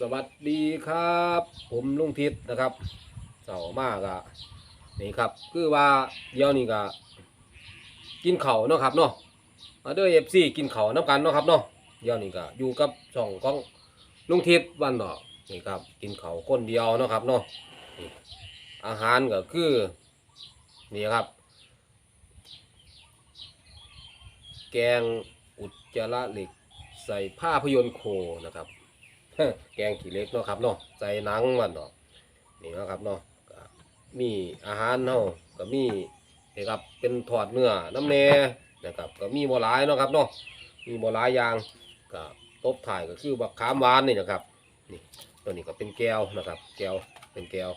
สวัสดีครับ ผมลุงทิศนะครับเสามากอะนี่ครับ คือว่าเดี๋ยวนี้ก็กินเข่าเนาะครับเนาะมาด้อเอฟซีกินเข่าน้ำกันเนาะครับเนาะเดี๋ยวนี้ก็อยู่กับช่องของลุงทิศวันเนาะนี่ครับ กินเข่าคนเดียวเนาะครับเนาะอาหารก็คือนี่ครับ แกงอุจจาระเหล็กใส่ผ้าพยนต์โคนะครับ แกงขี้เหล็กเนาะครับเนาะใส่หนังมันเนาะนี่เนาะครับเนาะก็มีอาหารเนาะก็มีนี่ครับเป็นทอดเนื้อน้ำแหน่นะครับก็มีบัวลายเนาะครับเนาะมีบัวลายอย่างก็ตบถ่ายก็คือบักขามหวานนี่นะครับนี่ตัวนี้ก็เป็นแก้วนะครับ แก้วเป็นแก้ว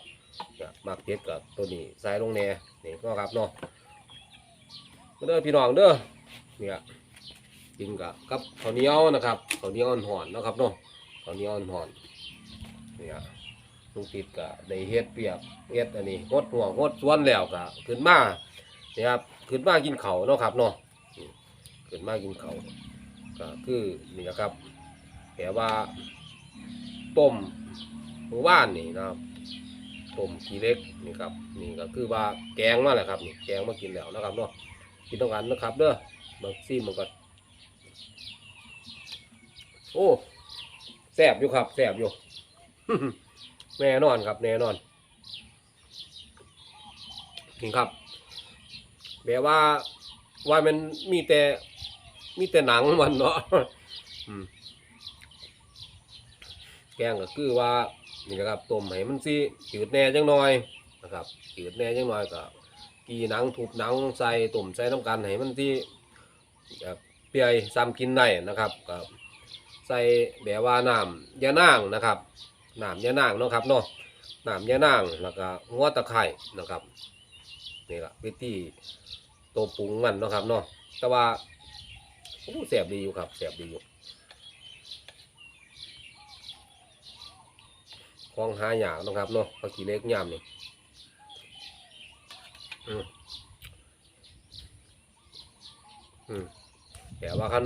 ก็มักเพชรกับตัวนี้ใส่ลงแหน่นี่เนาะครับเนาะเด้อพี่น้องเด้อเนี่ยกินกับกับข้าวเหนียวนะครับข้าวเหนียวอ่อนๆเนาะครับเนาะ ข้าเนียอ่อนๆเนี่ยลุงติดก็ได้เฮ็ดเปียกเฮ็ดอันนี้งดหัวงดสวนแล้วก็ขึ้นมาเนี่ยครับขึ้นมากินเขาเนาะครับเนาะอืมขึ้นมากินเขาก็คือนี่นะครับแต่ว่าต้มเมื่อวานนี่นะครับต้มขี้เล็กนี่ครับนี่ก็คือว่าแกงมาแหละครับนี่แกงมากินแล้วนะครับเนาะกินต้องกันนะครับเด้อมาซีมันก็โอ้ แสบอยู่ครับแสบอยู่ แน่นอนครับ แน่นอนนี่ครับแบบว่าว่ามันมีแต่มีแต่หนังมันเนาะแกงก็คือว่านี่นะครับต้มให้มันสิจืดแน่จังหน่อยนะครับจืดแน่จังหน่อยก็กีหนังทุบหนังใส่ต้มใส่น้ำกันให้มันที่เปียซ้ำกินได้นะครับก็ ใส่แบบว่าน้ำยานางนะครับน้ำยานางเนาะครับเนาะน้ำยานางแล้วก็หัวตะไคร่นะครับนี่แหละวิธีตัวปรุงมันเนาะครับเนาะแต่ว่าโอ้แสบดีอยู่ครับแสบดีอยู่ของหายากเนาะครับเนาะปลาขี้เล็กยามนี่อืมอืมแต่ว่าคัน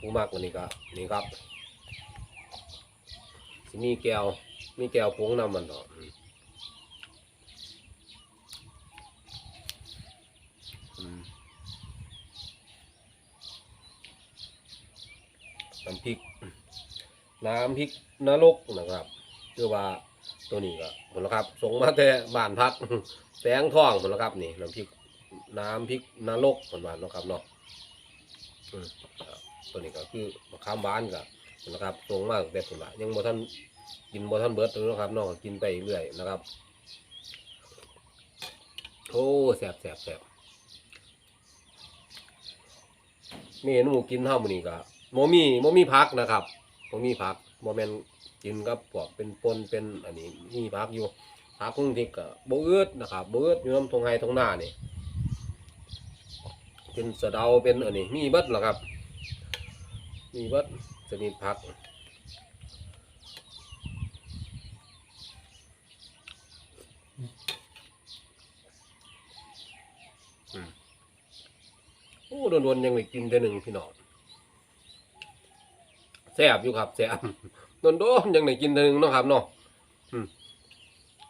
ผู้มากกว่านี้ก็นี่ครับ สิมีแก้วมีแก้วผงน้ำมันเนาะอืมอืมน้ำพริก น้ำพริกนรกนะครับคือว่าตัวนี้ก็ผลครับส่งมาแต่บ้านพักแสงทองผลครับนี่น้ำพริกน้ำพริกนรกผลวานนะครับเนาะตัวนี้ก็คือมะขามหวานกับ นะครับตรงมากแต่ผลละยังบ่ท่านกินบ่ท่านเบิดเลยนะครับน้องก็กินไปเรื่อยนะครับโอ้แสบแสบแสบเมนูกินเท่ามือนี้ก็บ่มีบ่มีผักนะครับบ่มีผักบ่แม่นกินกับพวกเป็นปนเป็นอันนี้มีผักอยู่ผักคงที่ก็บ่อืดนะครับบ่อืดอยู่น้ำทงไห้ทงหน้านี่เป็นสะเดาเป็นอันนี้มีเบิดเหรอครับ มีเบิด ชนิดผักอืมโอ้โดนๆยังไม่กินแต่หนึ่งพี่น้องแซ่บอยู่ครับแซ่บโดนๆยังไม่กินแต่หนึ่งเนาะครับเนาะอืม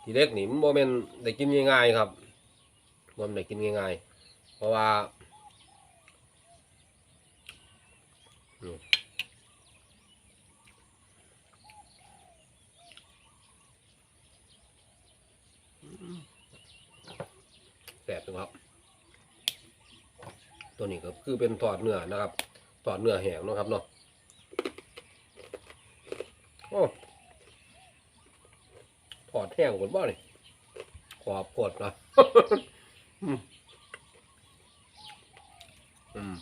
ทีเล็กนี่มันโมเมนได้กินง่ายๆครับมันได้กินง่ายๆเพราะว่าอืม แซ่บอยู่ครับ ตัวนี้ก็คือเป็นทอดเนื้อนะครับทอดเนื้อแห้งนะครับเนาะโอ้ทอดแห้งกว่าบ่นี่ขอบกดนะอืมอืม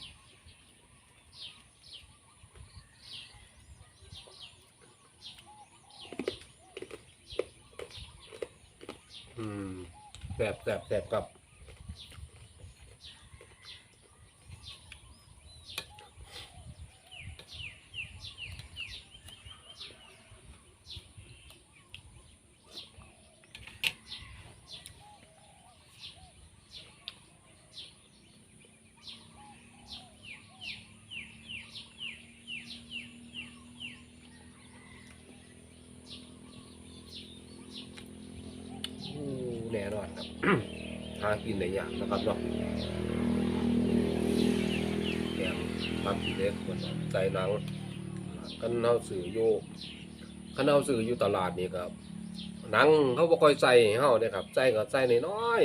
อืมแสบแสบแสบกับ หากินได้ยากนะครับเนาะแกงมักเล็กเหมือนใจหนังกันเฮาซื้ออยู่คันเฮาซื้ออยู่ตลาดนี่ครับหนังเขาบ่ค่อยใส่ใเฮาเด้ครับใส่ก็ใส่น้อย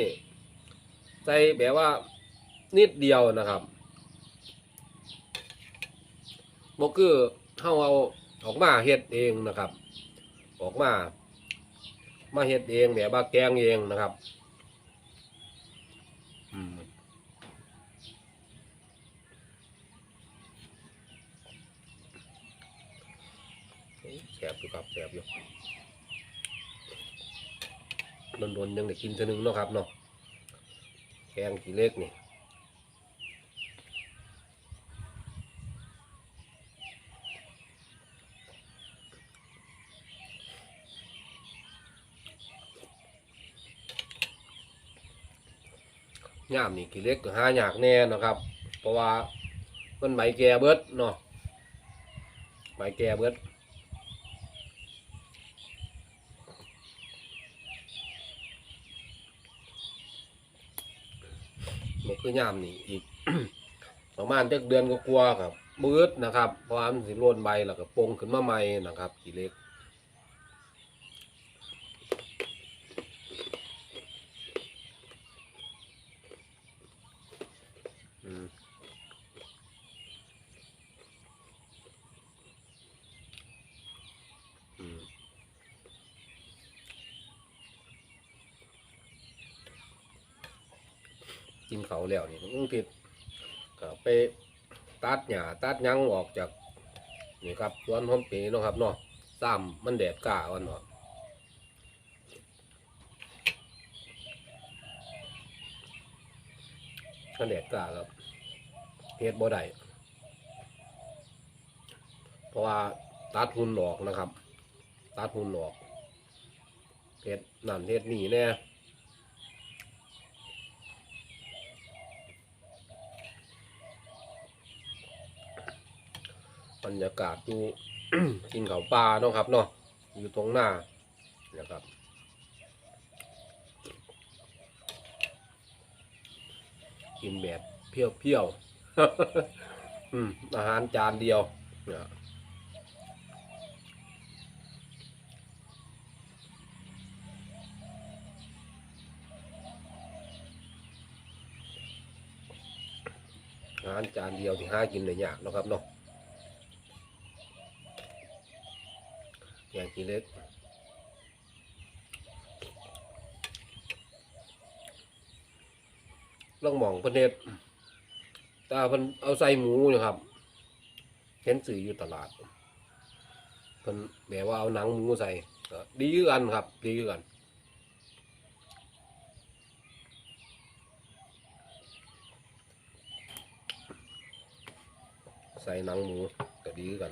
ใส่แบบว่านิดเดียวนะครับบ่คือเฮาเอาออกมาเฮ็ดเองนะครับ ออกมา มาเฮ็ดเองแบบว่าแกงเองนะครับอืมแส บอยู่ครับแสบอยู่โดนๆยังได้กินเท่านึงเนาะครับเนาะแกงกี่เล็กนี่ย่ามนี่กี่เล็กก็หายากแน่นะครับ เพราะว่ามันใบแก่เบิดเนาะใบแก่เบิด คือยามนี่อีก ประมาณจักเดือนก็กลัวาๆครับเบิดนะครับเพราะว่ามันสิลวนใบแล้วก็ปงขึ้นมาใหม่นะครับกี่เล็ก อืมอืม กินเขาวแล้วนี่ต้องผิดก็ไปตัดหญ้าตัดหยังออกจากนี่ครับสวนหอมปรย์เนาะครับเนาะซ้ำมันแดดกล้าวันเนาะมันแดดกล้าครับเฮ็ดบ่ได้เพราะว่าตัดหุ่นออกนะครับ ตัดหุ่นออกเฮ็ดนั่นเฮ็ดนี่แน่ รยากาศอยู่ กินข้าวปลาเนาะครับเนาะอยู่ตรงหน้านะครับกินแบบเพี้ยวๆอืมอาหารจานเดียวอาหารจานเดียวที่หากินได้ยากนะครับเนาะ อย่างกินเล็กลองมองเประเทศตาเพิ่นเอาใส่หมูนะครับ เห็นสื่ออยู่ตลาดเพิ่นแบบว่าเอาหนังหมูใส่ดีกันครับ ดีกันใส่หนังหมูก็ดีคือกัน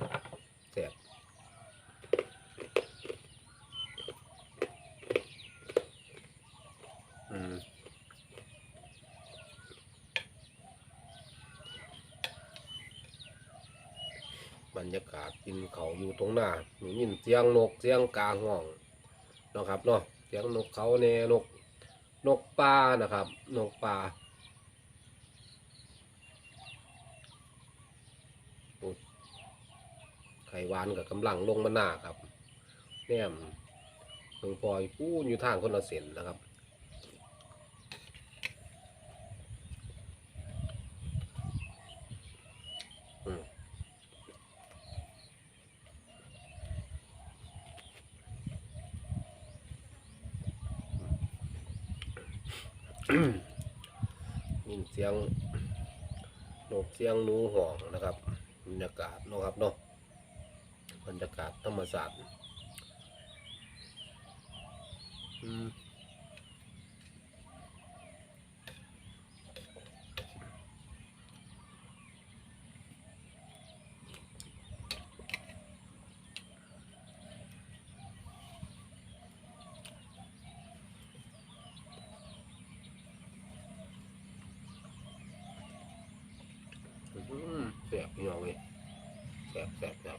แซ่บอืม บรรยากาศกิน เขาอยู่ตรงหน้าหนูยินเสียงนกเสียงกาห้องนะครับเนาะเสียงนกเขาแน่นกนกปลานะครับ นกปลาไข่หวานกับกำลังลงมาหน้าครับแนมเมืองปอยปูนอยู่ทางคนละเส้นนะครับ อืม ยินเสียง นกเสียงหนูห่องนะครับบรรยากาศนะครับเนาะบรรยากาศธรรมศาสตร์อืมี่น้องเลยแสบแสบแสบ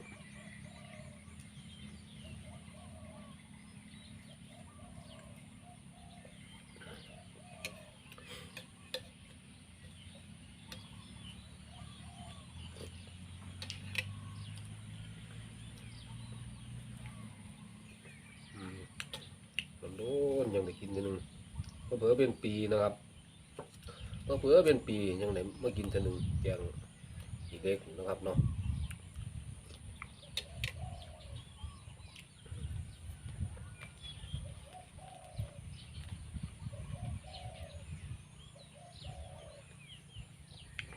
โดนยังได้กินนิดนึงเผื่อเป็นปีนะครับเผื่อเป็นปียังไหนมากินทีนึงแกง อีเล็กนะครับเนาะ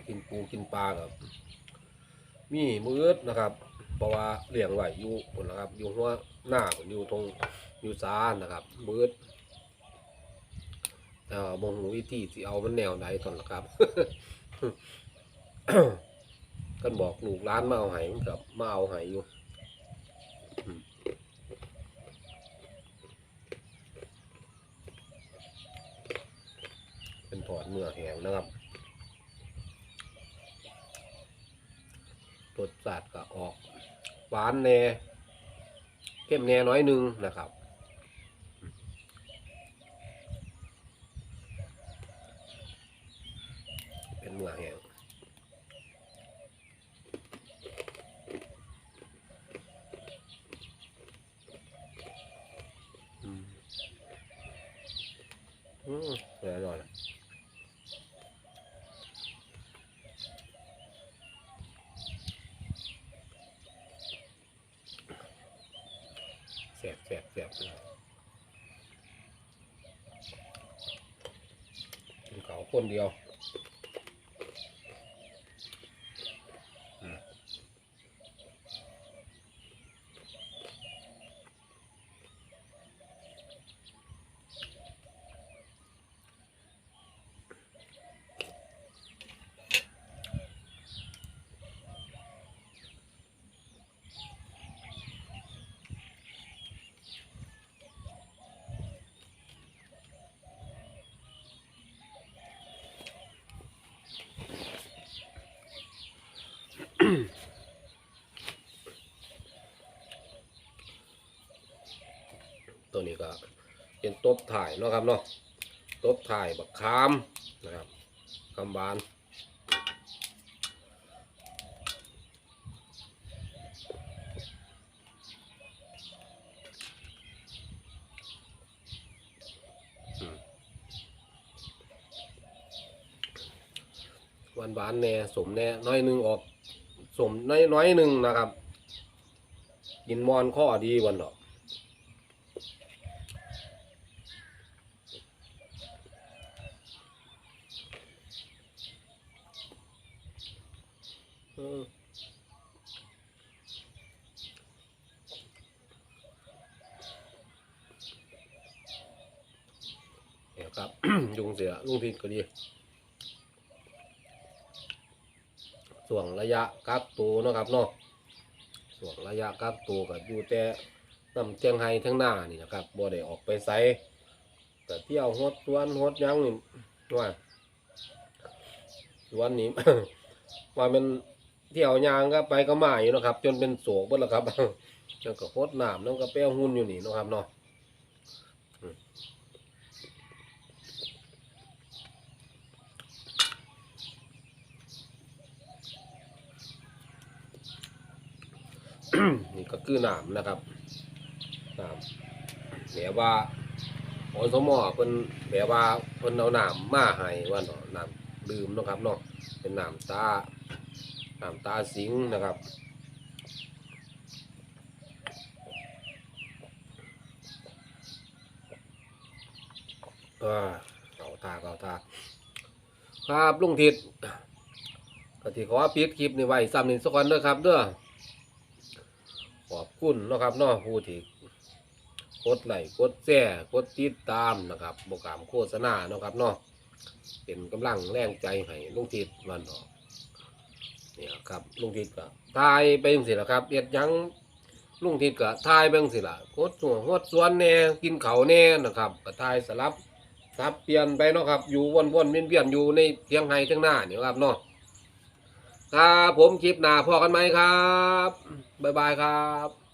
กินปูกินปลากับมีมืดนะครับ เพราะว่าเลี้ยงไว้อยู่ผลนะครับ อยู่หัวหน้าผมอยู่ตรงอยู่ซานนะครับมืดแต่ว่าบงหูวิธีที่เอามันแนวไหนตอนละครับ กันบอกลูกร้านมาเอาไห้มันกับมาเอาไห้อยู่เป็นถอดเนื้อแหงนะครับรสชาติก็ออกหวานแน่เข้มแน่น้อยหนึงนะครับ เป็นเนื้อแห้งอืมอืมอร่อยนะแส บแสบแสบกินเขาคนเดียว ตัวนี้ก็เป็นตบถ่ายเนาะครับเนาะตบถ่ายบักคามนะครับคำบานหวานหวานๆแน่สมแน่น้อยนึงออก สมน้อยน้อยหนึ่งนะครับ กินมอนข้อดีวันดอกเออเนี่ยครับยุงเสียลุงทิศก็ดี ส่วนระยะกักตัวเนาะครับเนาะส่วนระยะกักตัวก็อยู่แต่น้ำเจียงไฮ้ทั้งหน้านี่นะครับบ่ได้ออกไปไสแต่เที่ยวฮดสวนฮดยังนี่ว่าสวนนี้ ว่ามันเที่ยวยางก็ไปก็มาอยู่นะครับ จนเป็นโศกเบิดแล้วครับแล้วก็ฮดน้ำแล้วก็แป้วหุ่นอยู่นี่นะครับเนาะ นี่ก็คือน้ำนะครับน้ำแบบว่าอสมอเพิ่นแบบว่าเพิ่นเอาน้ำมาให้ว่าเนาะน้ำดื่มนะครับเนาะเป็นน้ำตาน้ำตาสิงนะครับอ่าเก่าตาเก่าตา ครับลุงทิศก็ที่ขอปิดคลิปนี้ไว้ซ้ำนี่สักวันเด้อครับเด้อ ขอบคุณเนาะครับเนาะผู้ที่กดไลค์กดแชร์กดติดตามนะครับโปรแกรมโฆษณาเนาะครับเนาะเป็นกำลังแรงใจให้ลุงทิศวันเนาะเนี่ยครับลุงทิศก็ทายไปจังสิละครับเอ็ดหยังลุงทิศก็ทายไปจังสิละกดส่วนกดส่วนแน่กินเขาวแน่นะครับก็ทายสลับครับเปลี่ยนไปเนาะครับอยู่วนๆเวียนๆอยู่ในเทียงไห้เทียงหน้าเนี่ยครับเนาะ ครับผมคลิปหน้าพอกันไหมครับ บ๊ายบายครับ